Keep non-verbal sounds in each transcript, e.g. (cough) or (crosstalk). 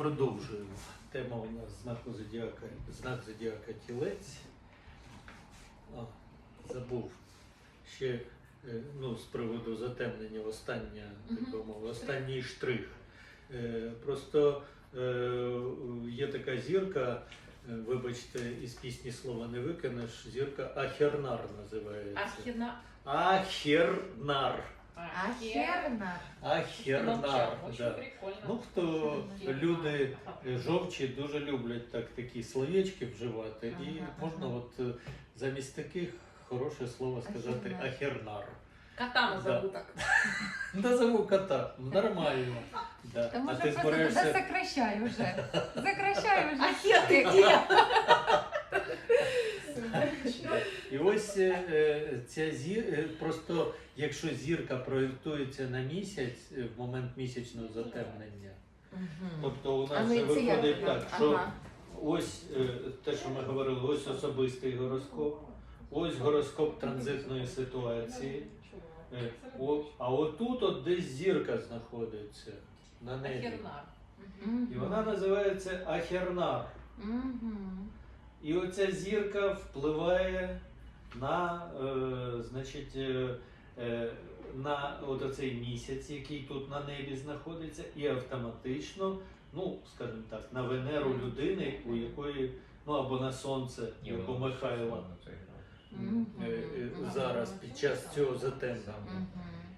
Продовжуємо. Тема у нас знаку зодіака, знак зодіака тілець. А, забув ще е, ну, з приводу затемнення остання, так мовити, останній штрих. Е, Просто е, є така зірка, вибачте, із пісні слова не викинеш, зірка Ахернар називається. Ахіна. Ахернар. Ахерна. Ахернар. Да. Ну, хто люди е, жовчі дуже люблять так такі словечки вживати, і Ага, можна от е, замість таких хороше слово сказати Ахернар. ахернар. Кота назову Да. так. (laughs) Назову кота. Нормально. Да. Та А може ти просто збираєшся. сокращай уже. Сокращай (laughs) уже. Ахети. І ось е, е, ця зір, е, просто якщо зірка проєктується на місяць в момент місячного затемнення, тобто у нас ну, це виходить так, що ось те, що ми говорили, ось особистий гороскоп, ось гороскоп транзитної ситуації. А отут от десь зірка знаходиться на небі. І вона називається Ахернар. І оця зірка впливає на, е, значить, е, е, на от оцей місяць, який тут на небі знаходиться, і автоматично, ну, скажімо так, на Венеру людини, у якої, ну або на сонце, як у Михайла зараз під час цього затемнення.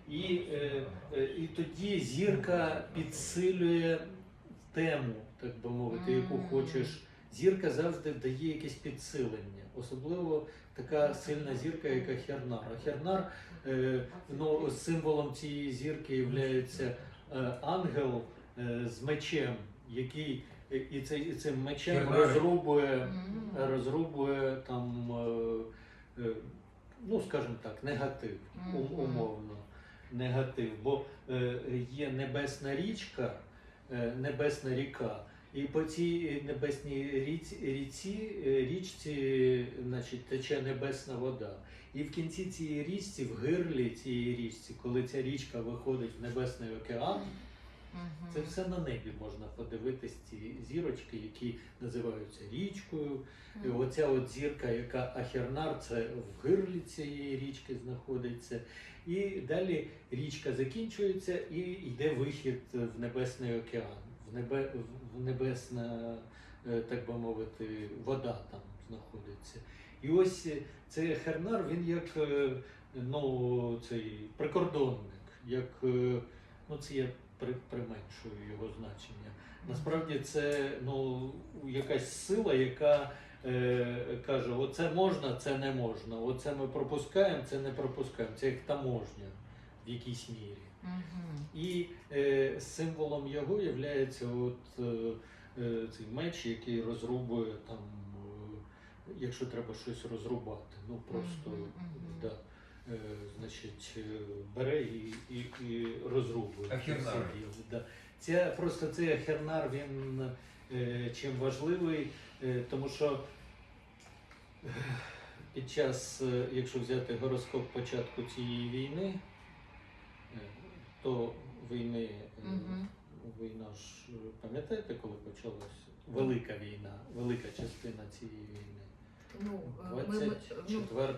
І, е, е, і тоді зірка підсилює тему, так би мовити, яку хочеш. Зірка завжди дає якесь підсилення, особливо така сильна зірка, як Ахернар. Ахернар, е, ну, символом цієї зірки є ангел е, з мечем, який е, і, цей, і цим мечем розрубує, розрубує там, е, е, ну скажімо так, негатив, ум- умовно. Негатив, бо е, є небесна річка, е, небесна ріка, і по цій небесній ріці, ріці, е, річці значить, тече небесна вода. І в кінці цієї річці, в гирлі цієї річці, коли ця річка виходить в небесний океан, це все на небі можна подивитись ці зірочки, які називаються річкою. І оця от зірка, яка Ахернар, це в гирлі цієї річки знаходиться. І далі річка закінчується і йде вихід в Небесний океан, небе, в небесна, е, так би мовити, вода там знаходиться. І ось цей Ахернар, він як е, ну, цей прикордонник, як е, ну це я при- применшую його значення. Насправді це ну, якась сила, яка е, каже: оце можна, це не можна. Оце ми пропускаємо, це не пропускаємо. Це як таможня в якійсь мірі. І е, символом його є от, е, е, цей меч, який розрубує там, е, якщо треба щось розрубати. Ну просто да, е, значить, е, бере і, і, і розрубує. Ахернар. Це Да. Це, просто цей ахернар, він е, чим важливий, е, тому що е, під час, якщо взяти гороскоп початку цієї війни, то війни, Мгм. війна ж, е, пам'ятаєте, коли почалась? Велика війна, велика частина цієї війни. Ну, е, ми, ми, ну, 24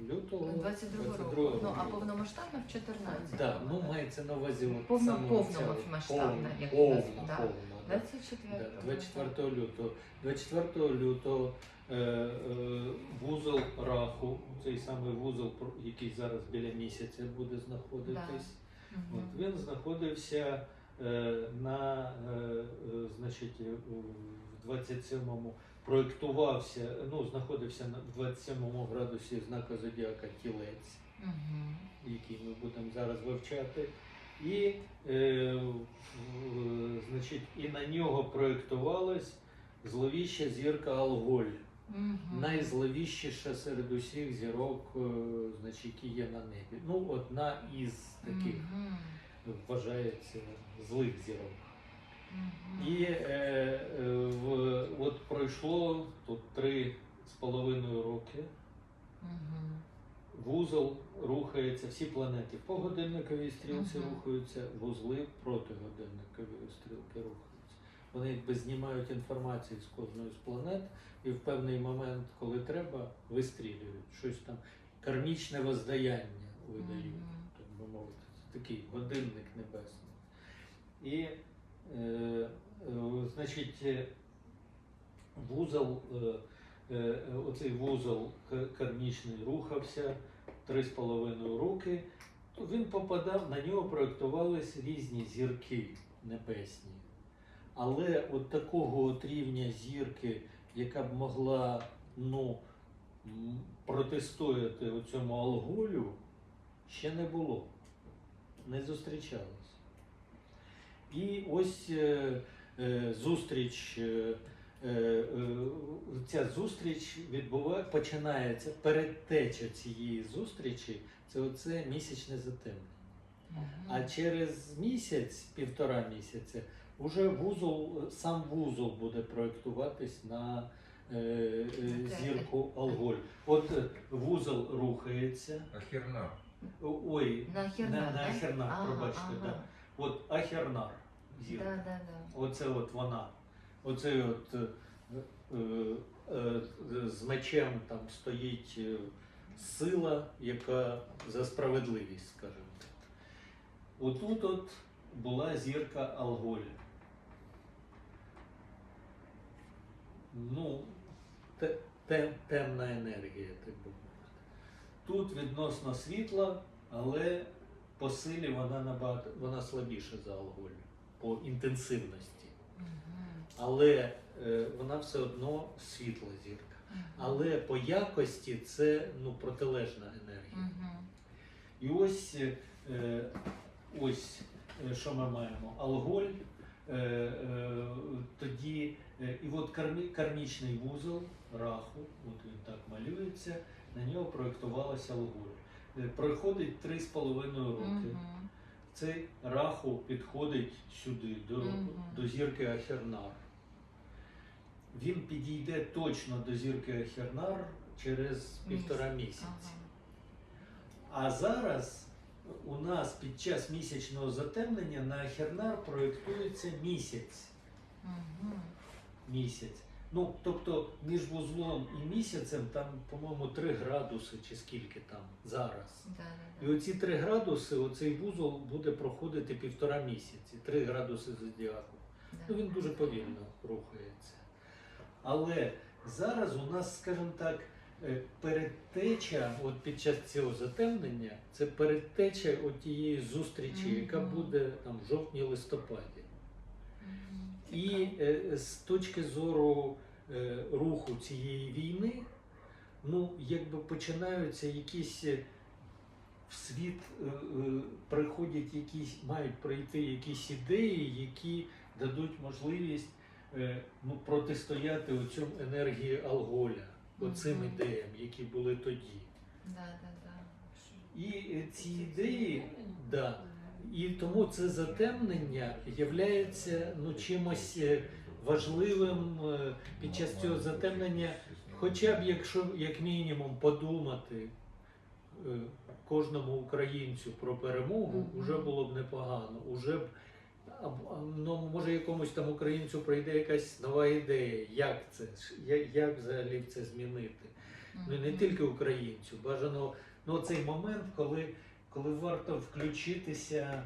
лютого 22 року. Ну, а року. повномасштабно в 14. Да, ну мається на увазі от Повно- саме повномасштабна, повна, як повна, нас, да. повна, да. 24 Да, 24 лютого. 24 лютого е, е, вузол раху, цей самий вузол, про- який зараз біля місяця буде знаходитись. Мгм. От, він знаходився е, на, е, е, значить, е, в 27-му, проєктувався, ну, знаходився в 27 градусі знака зодіака Тілець Мгм. який ми будемо зараз вивчати. І, е, в- значить, і на нього проєктувалась зловіща зірка Алголь. Мгм. Найзловіщіша серед усіх зірок, е, значить, які є на небі. Ну, одна із таких Мгм. вважається злих зірок. Мгм. І е, е, в, от пройшло тут три з половиною роки. Мгм. Вузол рухається, всі планети по годинниковій стрілці Мгм. рухаються, вузли проти годинникової стрілки рухаються. Вони якби знімають інформацію з кожної з планет і в певний момент, коли треба, вистрілюють. Щось там кармічне воздаяння видають, Мгм. так би мовити. Це такий годинник небесний. І, е, е, значить, е, вузол, е, е, оцей вузол кармічний рухався три з половиною роки, то він попадав, на нього проєктувались різні зірки небесні. Але от такого от рівня зірки, яка б могла ну, протистояти цьому алголю, ще не було. Не зустрічалось. І ось е, е, зустріч, е, е, е, ця зустріч відбуває, починається передтеча цієї зустрічі, це оце місячне затемнення. Мгм. А через місяць, півтора місяця, уже вузол, сам вузол буде проєктуватись на е, е, зірку Алголь. От е, вузол рухається. Ахернар. Ой, На Ахернар, на, на да? Ахернар, Ага, пробачте, ага. да. От Ахернар зірка. Да, да, да. Оце от вона. Оце от е, е, е, з мечем там стоїть е, сила, яка за справедливість, скажімо так. Отут от була зірка Алголя. Ну, те, те- темна енергія, так би мовити. Тут відносно світла, але по силі вона набагато вона слабіша за Алголь по інтенсивності. Але е, вона все одно світла зірка. Але по якості це ну, протилежна енергія. І ось, е, ось е, що ми маємо. Алголь, тоді, е, і от кармічний вузол раху, от він так малюється, на нього проєктувалася. Е, Проходить 3,5 роки. Мгм. Цей раху підходить сюди, до, Мгм. до зірки Ахернар. Він підійде точно до зірки Ахернар через півтора Місяць. місяці. Ага. А зараз у нас під час місячного затемнення на Ахернар проєктується місяць. Мгм. місяць. Ну, тобто між вузлом і місяцем там, по-моєму, 3 градуси чи скільки там зараз. Да, І да, да. оці 3 градуси, оцей вузол буде проходити півтора місяці, 3 градуси зодіаку. Ну, він дуже повільно рухається. Але зараз у нас, скажімо так, передтеча, от під час цього затемнення, це передтеча от тієї зустрічі, яка буде там в жовтні-листопаді. І е, з точки зору е, руху цієї війни, ну, якби починаються якісь е, в світ е, е, приходять якісь, мають прийти якісь ідеї, які дадуть можливість е, ну, протистояти оцьому енергії Алголя, оцим ідеям, які були тоді. Да, да, да. І е, ці ідеї, да, і тому це затемнення є ну, чимось е, важливим е, під час цього затемнення, хоча б якщо як мінімум подумати кожному українцю про перемогу, вже було б непогано. Уже б ну, може якомусь там українцю прийде якась нова ідея, як це, ж- як взагалі це змінити. Ну не тільки українцю, бажано ну, цей момент, коли, коли варто включитися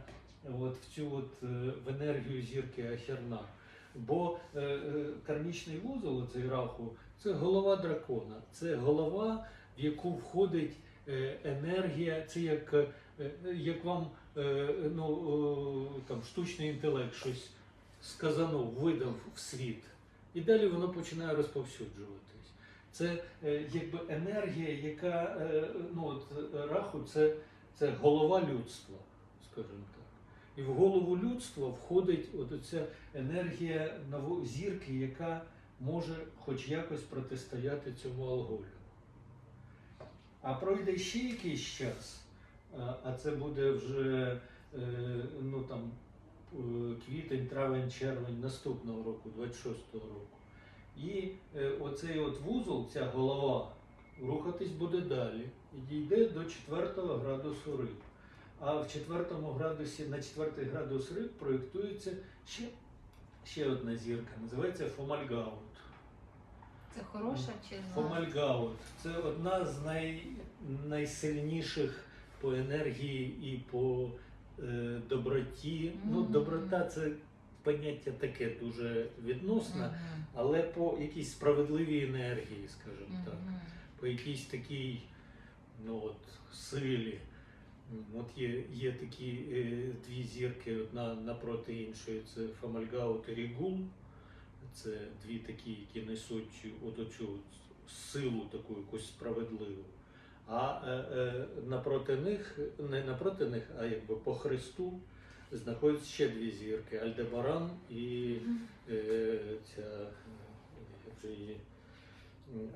от, в цю от, е, в енергію зірки Ахерна. Бо е, е, кармічний вузол, цей раху, це голова дракона, це голова, в яку входить енергія, це як, е, як вам е, ну, е, там, штучний інтелект щось сказанув, видав в світ. І далі воно починає розповсюджуватись. Це е, якби енергія, яка е, ну от е, раху, це, це голова людства, скажімо так. І в голову людства входить от ця енергія зірки, яка може хоч якось протистояти цьому алголю. А пройде ще якийсь час, а- це буде вже е, ну, там, е, квітень, травень, червень наступного року, 26-го року. І е, оцей от вузол, ця голова, рухатись буде далі і дійде до 4 градусу риб. А в 4 градусі, на 4 градус риб проєктується ще, ще одна зірка, називається Фомальгаут. Це хороша чи? Фомальгаут це одна з най, найсильніших по енергії і по е, доброті. Ну, доброта це поняття таке дуже відносне, Мгм. але по якійсь справедливій енергії, скажімо так. По якійсь такій ну, от, силі. От є, є такі е, дві зірки, одна напроти іншої, це Фомальгаут і Рігул. Це дві такі, які несуть от оцю силу таку якусь справедливу. А е, е, напроти них, не напроти них, а якби по Христу знаходяться ще дві зірки Альдебаран і е, ця як її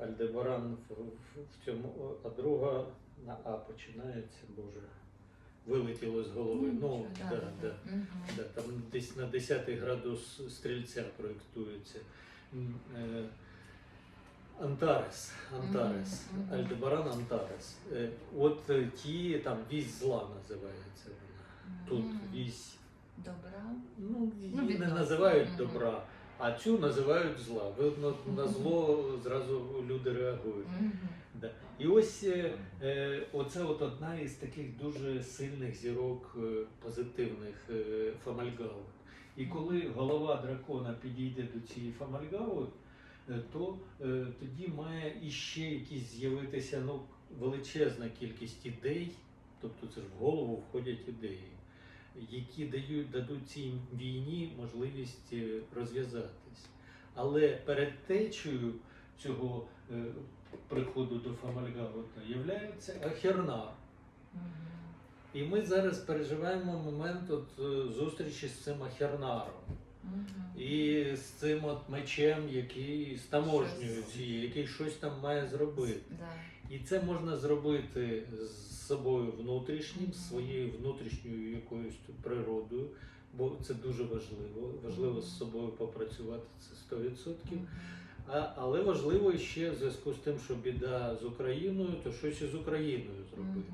Альдебаран в, в, в цьому, а друга на А починається, Боже. Вилетіло з голови. Ну, нічого, да, да, да, да. Да, там десь на 10 градус стрільця проєктується. Е, Антарес. Антарес. Альдебаран Антарес. Е, От е, ті там вісь зла називається вона. Тут вісь Добра. Ну, її Ну, не відносно. називають добра, а цю називають зла. Видно, на Мгм. зло зразу люди реагують. Да. І ось е, е, оце от одна із таких дуже сильних зірок е, позитивних е, фамальгаут. І коли голова дракона підійде до цієї фамальгаут, е, то е, тоді має іще якісь з'явитися ну, величезна кількість ідей, тобто це ж в голову входять ідеї, які дають, дадуть цій війні можливість е, розв'язатись. Але перед течею цього е, приходу до Фамальгаута являється Ахернар. І ми зараз переживаємо момент от, е, зустрічі з цим Ахернаром. І з цим от мечем, який з таможнею цією, який щось там має зробити. І це можна зробити з собою внутрішнім, своєю внутрішньою якоюсь природою, бо це дуже важливо. Важливо з собою попрацювати це 100%. А, але важливо ще в зв'язку з тим, що біда з Україною, то щось із Україною зробити.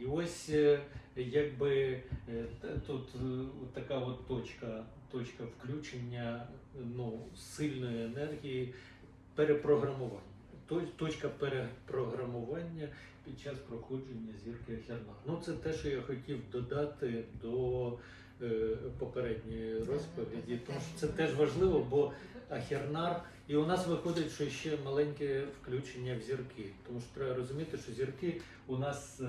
І ось е, якби е, тут е, така от точка, точка включення ну, сильної енергії перепрограмування. Точка перепрограмування під час проходження зірки Ахернар. Ну, це те, що я хотів додати до е, попередньої розповіді, тому що це теж важливо, бо Ахернар, і у нас виходить, що ще маленьке включення в зірки. Тому що треба розуміти, що зірки у нас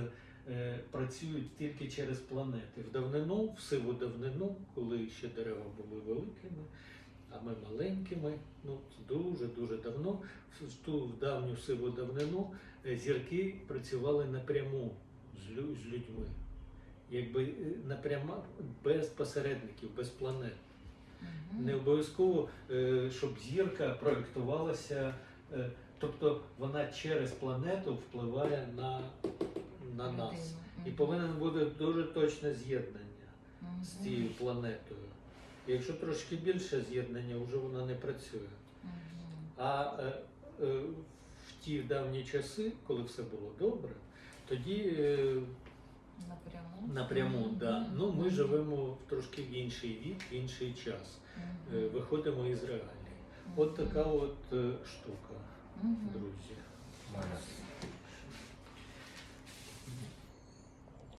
е, працюють тільки через планети. В давнину, в сиву давнину, коли ще дерева були великими, а ми маленькими, ну дуже-дуже давно, в ту давню сиву давнину е, зірки працювали напряму з, лю- з людьми. Якби е, без посередників, без планет. Не обов'язково, е, щоб зірка проєктувалася, тобто вона через планету впливає на, на нас. І Мгм. повинне бути дуже точне з'єднання з цією планетою. Якщо трошки більше з'єднання, вже вона не працює. А е, е, в ті давні часи, коли все було добре, тоді е, Напряму. напряму, да. ну ми живемо в трошки в інший вік, в інший час. Е, Виходимо із реалії. От така от е, штука, Мгм. друзі.